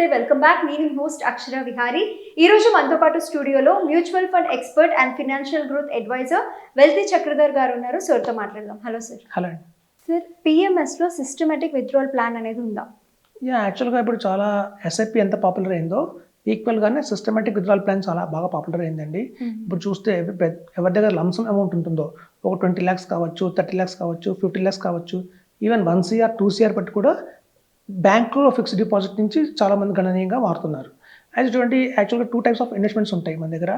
నమస్తే welcome back. నేను host Akshara Vihari. ఈ రోజు మనతో పాటు స్టూడియోలో mutual fund expert and financial growth advisor wealthy Chakradhar garu ఉన్నారు. సార్తో మాట్లాడదాం. Hello sir. హలో సార్ పిఎంఎస్లో సిస్టమేటిక్ విత్డ్రావల్ ప్లాన్ అనేది ఉందా? యా యాక్చువల్గా ఇప్పుడు చాలా ఎస్ఐపి ఎంత పాపులర్ అయిందో ఈక్వల్గానే సిస్టమేటిక్ విత్డ్రాల్ ప్లాన్ చాలా బాగా పాపులర్ అయిందండి. ఇప్పుడు చూస్తే ఎవరి దగ్గర లంసమ్ అమౌంట్ ఉంటుందో ఒక ట్వంటీ ల్యాక్స్ కావచ్చు థర్టీ ల్యాక్స్ కావచ్చు ఫిఫ్టీ ల్యాక్స్ కావచ్చు even one CR two CR బట్టి కూడా బ్యాంకులో ఫిక్స్డ్ డిపాజిట్ నుంచి చాలామంది గణనీయంగా మారుతున్నారు. అయితే చూడండి యాక్చువల్గా టూ టైప్స్ ఆఫ్ ఇన్వెస్ట్మెంట్స్ ఉంటాయి మన దగ్గర.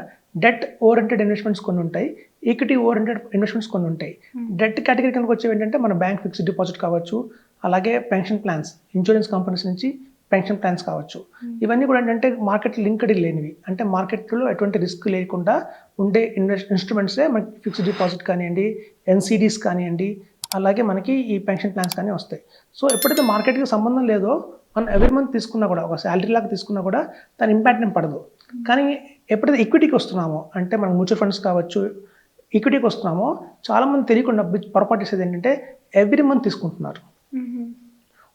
డెట్ ఓరియంటెడ్ ఇన్వెస్ట్మెంట్స్ కొన్ని ఉంటాయి. ఈక్విటీ ఓరియంటెడ్ ఇన్వెస్ట్మెంట్స్ కొన్ని ఉంటాయి. డెట్ కేటగిరీ కిందకి వచ్చేవి ఏంటంటే మన బ్యాంక్ ఫిక్స్డ్ డిపాజిట్ కావచ్చు అలాగే పెన్షన్ ప్లాన్స్ ఇన్సూరెన్స్ కంపెనీస్ నుంచి పెన్షన్ ప్లాన్స్ కావచ్చు. ఇవన్నీ కూడా ఏంటంటే మార్కెట్ లింక్డ్ లేనివి. అంటే మార్కెట్లో ఎటువంటి రిస్క్ లేకుండా ఉండే ఇన్వెస్ట్ ఇన్స్ట్రుమెంట్సే మనకి ఫిక్స్డ్ డిపాజిట్ కానివ్వండి ఎన్సీడీస్ కానివ్వండి అలాగే మనకి ఈ పెన్షన్ ప్లాన్స్ కానీ వస్తాయి. సో ఎప్పుడైతే మార్కెట్కి సంబంధం లేదో మనం ఎవరి మంత్ తీసుకున్నా కూడా ఒక శాలరీ లాగా తీసుకున్నా కూడా దాని ఇంపాక్ట్ ఏం పడదు. కానీ ఎప్పుడైతే ఈక్విటీకి వస్తున్నామో అంటే మనం మ్యూచువల్ ఫండ్స్ కావచ్చు ఈక్విటీకి వస్తున్నామో చాలామంది తెలియకుండా చేసేది ఏంటంటే ఎవ్రీ మంత్ తీసుకుంటున్నారు.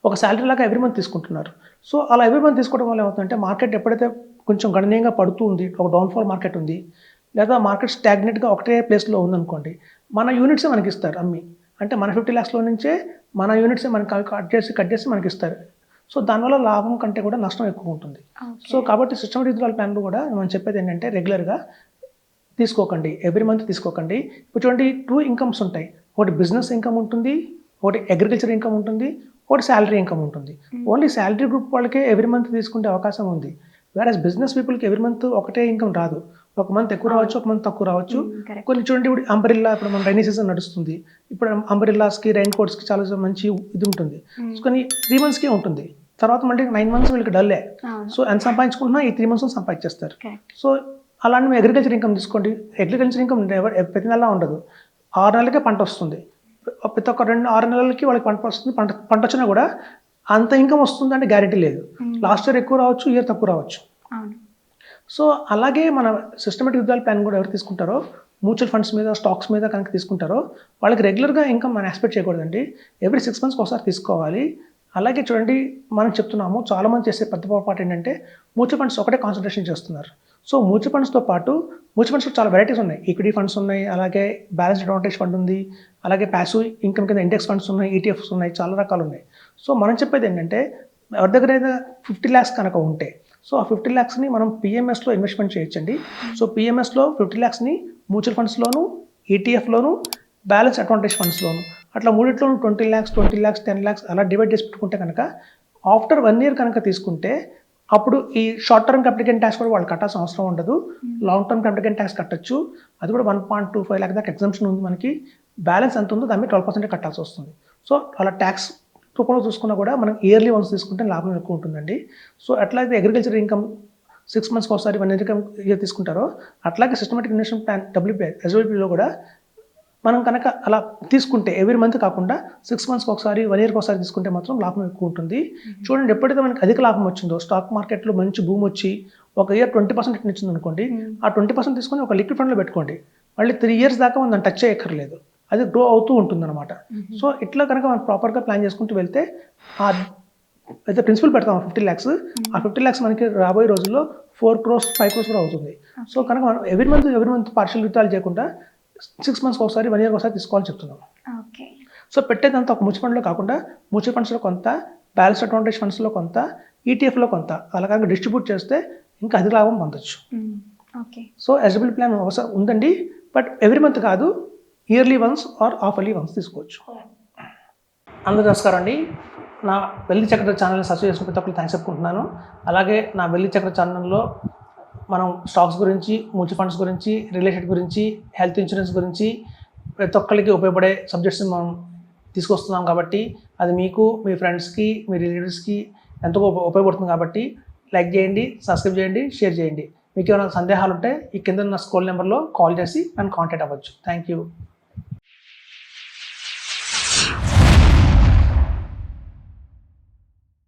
ఒక శాలరీ లాగా ఎవ్రీ మంత్ తీసుకుంటున్నారు. సో అలా ఎవ్రీ మంత్ తీసుకోవడం వల్ల ఏమవుతుందంటే మార్కెట్ ఎప్పుడైతే కొంచెం గణనీయంగా పడుతూ ఉంది ఒక డౌన్ఫాల్ మార్కెట్ ఉంది లేదా మార్కెట్ స్టాగ్నెట్గా ఒకటే ప్లేస్లో ఉందనుకోండి మన యూనిట్సే మనకి ఇస్తారు అమ్మి. అంటే మన ఫిఫ్టీ ల్యాక్స్లో నుంచే మన యూనిట్సే మనకి కట్ చేసి కట్ చేసి మనకి ఇస్తారు. సో దానివల్ల లాభం కంటే కూడా నష్టం ఎక్కువ ఉంటుంది. సో కాబట్టి సిస్టమ్ విత్డ్రాల్ ప్లాన్లు కూడా మనం చెప్పేది ఏంటంటే రెగ్యులర్గా తీసుకోకండి. ఎవ్రీ మంత్ తీసుకోకండి. ఇప్పుడు చూడండి టూ ఇన్కమ్స్ ఉంటాయి. ఒకటి బిజినెస్ ఇన్కమ్ ఉంటుంది ఒకటి అగ్రికల్చర్ ఇన్కమ్ ఉంటుంది ఒకటి శాలరీ ఇన్కమ్ ఉంటుంది. ఓన్లీ శాలరీ గ్రూప్ వాళ్ళకే ఎవ్రీ మంత్ తీసుకునే అవకాశం ఉంది. వేరే బిజినెస్ పీపుల్కి ఎవ్రీ మంత్ ఒకటే ఇన్కమ్ రాదు. ఒక మంత్ ఎక్కువ రావచ్చు ఒక మంత్ తక్కువ రావచ్చు. కొన్ని చూడండి ఇప్పుడు అంబరిల్లా ఇప్పుడు మన రైనీ సీజన్ నడుస్తుంది. ఇప్పుడు అంబరిల్లాస్కి రైన్ కోట్స్కి చాలా మంచి ఇది ఉంటుంది. కొన్ని త్రీ మంత్స్కే ఉంటుంది. తర్వాత మళ్ళీ నైన్ మంత్స్ వీళ్ళకి డల్లే సో ఎంత సంపాదించుకుంటున్నా ఈ త్రీ మంత్స్ సంపాదించేస్తారు. సో అలాంటి మీ అగ్రికల్చర్ ఇన్కమ్ తీసుకోండి. అగ్రికల్చర్ ఇన్కమ్ ఎవరు ప్రతి నెల ఉండదు. ఆరు నెలలకే పంట వస్తుంది. ప్రతి ఒక్క రెండు ఆరు నెలలకి వాళ్ళకి పంట వస్తుంది. పంట పంట వచ్చినా కూడా అంత ఇన్కమ్ వస్తుంది అంటే గ్యారెంటీ లేదు లాస్ట్ ఇయర్ ఎక్కువ రావచ్చు ఇయర్ తక్కువ రావచ్చు. సో అలాగే మన సిస్టమేటిక్ విత్డ్రాల్ ప్లాన్ కూడా ఎవరు తీసుకుంటారో మ్యూచువల్ ఫండ్స్ మీద స్టాక్స్ మీద కనుక తీసుకుంటారో వాళ్ళకి రెగ్యులర్గా ఇన్కమ్ మనం ఎక్స్పెక్ట్ చేయకూడదండి. ఎవ్రీ సిక్స్ మంత్స్కి ఒకసారి తీసుకోవాలి. అలాగే చూడండి మనం చెప్తున్నాము చాలామంది చేసే పెద్ద పొరపాటు ఏంటంటే మ్యూచువల్ ఫండ్స్ ఒకటే కాన్సన్ట్రేషన్ చేస్తున్నారు. సో మ్యూచువల్ ఫండ్స్తో పాటు మ్యూచువల్ ఫండ్స్లో చాలా వెరైటీస్ ఉన్నాయి. ఈక్విటీ ఫండ్స్ ఉన్నాయి అలాగే బ్యాలెన్స్ అడ్వాంటేజ్ ఫండ్ ఉంది అలాగే ప్యాసివ్ ఇన్కమ్ కింద ఇండెక్స్ ఫండ్స్ ఉన్నాయి ఈటీఎఫ్స్ ఉన్నాయి చాలా రకాలు ఉన్నాయి. సో మనం చెప్పేది ఏంటంటే ఎవరి దగ్గర ఫిఫ్టీ ల్యాక్స్ కనుక ఉంటే సో ఆ ఫిఫ్టీ ల్యాక్స్ని మనం పిఎంఎస్లో ఇన్వెస్ట్మెంట్ చేయొచ్చండి. సో పిఎంఎస్లో ఫిఫ్టీ ల్యాక్స్ని మ్యూచువల్ ఫండ్స్లోను ఈటీఎఫ్లోను బ్యాలెన్స్ అడ్వాంటేజ్ ఫండ్స్లోను అట్లా మూడిట్లోనూ twenty lakhs twenty lakhs ten lakhs అలా డివైడ్ చేసి పెట్టుకుంటే కనుక ఆఫ్టర్ వన్ ఇయర్ కనుక తీసుకుంటే అప్పుడు ఈ షార్ట్ టర్మ్ క్యాపిటల్ ట్యాక్స్ కూడా వాళ్ళు కట్టాల్సిన అవసరం ఉండదు. లాంగ్ టర్మ్ కంప్లికేషన్ ట్యాక్స్ కట్టచ్చు. అది కూడా one point two five lakh దాకా ఎగ్జామ్షన్ ఉంది మనకి. బ్యాలెన్స్ ఎంత ఉందో దాని మీద ట్వెల్వ్ పర్సెంట్ కట్టాల్సి వస్తుంది. సో అలా ట్యాక్స్ రూపంలో చూసుకున్నా కూడా మనం ఇయర్లీ వన్స్ తీసుకుంటే లాభం ఎక్కువ ఉంటుందండి. సో అట్లయితే అగ్రికల్చర్ ఇన్కమ్ సిక్స్ మంత్స్కి ఒకసారి వన్ ఇన్కమ్ ఇయర్ తీసుకుంటారో అట్లాగే సిస్టమేటిక్ ఇన్వెస్ట్మెంట్ ప్లాన్ డబ్ల్యూపీఐ ఎస్ఓపీలో కూడా మనం కనుక అలా తీసుకుంటే ఎవ్రీ మంత్ కాకుండా సిక్స్ మంత్స్కి ఒకసారి వన్ ఇయర్కి ఒకసారి తీసుకుంటే మాత్రం లాభం ఎక్కువ ఉంటుంది. చూడండి ఎప్పుడైతే మనకి అధిక లాభం వచ్చిందో స్టాక్ మార్కెట్లో మంచి భూమి వచ్చి ఒక ఇయర్ ట్వంటీ పర్సెంట్ ఇచ్చింది అనుకోండి ఆ ట్వంటీ పర్సెంట్ తీసుకొని ఒక లిక్విడ్ ఫండ్లో పెట్టుకోండి. మళ్ళీ త్రీ ఇయర్స్ దాకా మనం టచ్ చేయక్కర్లేదు. అది గ్రో అవుతూ ఉంటుందన్నమాట. సో ఇట్లా కనుక మనం ప్రాపర్గా ప్లాన్ చేసుకుంటూ వెళ్తే ఆ అయితే ప్రిన్సిపల్ పెడతాం ఫిఫ్టీ ల్యాక్స్ ఆ ఫిఫ్టీ ల్యాక్స్ మనకి రాబోయే రోజుల్లో ఫోర్ క్రోర్స్ ఫైవ్ క్రోర్స్ కూడా అవుతుంది. సో కనుక మనం every month every month partial withdrawal చేయకుండా సిక్స్ మంత్స్కి ఒకసారి వన్ ఇయర్ ఒకసారి తీసుకోవాలని చెప్తున్నాం. ఓకే. సో పెట్టేదంతా ఒక మ్యూచువల్ ఫండ్లో కాకుండా మ్యూచువల్ ఫండ్స్లో కొంత బ్యాలెన్స్ అడ్వాంటేజ్ ఫండ్స్లో కొంత ఈటీఎఫ్లో కొంత. అలా కనుక డిస్ట్రిబ్యూట్ చేస్తే ఇంకా అధిక లాభం పొందొచ్చు. ఓకే. సో ఎలిజిబుల్ ప్లాన్ అవసరం ఉందండి. బట్ ఎవ్రీ మంత్ కాదు yearly once or half once తీసుకోవచ్చు. అందరూ నమస్కారం అండి. నా వెల్లి చక్ర ఛానల్ని సబ్స్క్రైబ్ చేసుకున్న ప్రతి ఒక్కరు థ్యాంక్స్ చెప్పుకుంటున్నాను. అలాగే నా వెల్లి చక్ర ఛానల్లో మనం స్టాక్స్ గురించి మ్యూచువల్ ఫండ్స్ గురించి రిలేటెడ్ గురించి హెల్త్ ఇన్సూరెన్స్ గురించి ప్రతి ఒక్కరికి ఉపయోగపడే సబ్జెక్ట్స్ని మనం తీసుకొస్తున్నాం కాబట్టి అది మీకు మీ ఫ్రెండ్స్కి మీ రిలేటివ్స్కి ఎంతో ఉపయోగపడుతుంది కాబట్టి లైక్ చేయండి సబ్స్క్రైబ్ చేయండి షేర్ చేయండి. మీకు ఏమైనా సందేహాలు ఉంటే ఈ కింద ఉన్న స్కూల్ నెంబర్లో కాల్ చేసి నన్ను కాంటాక్ట్ అవ్వచ్చు. Thank you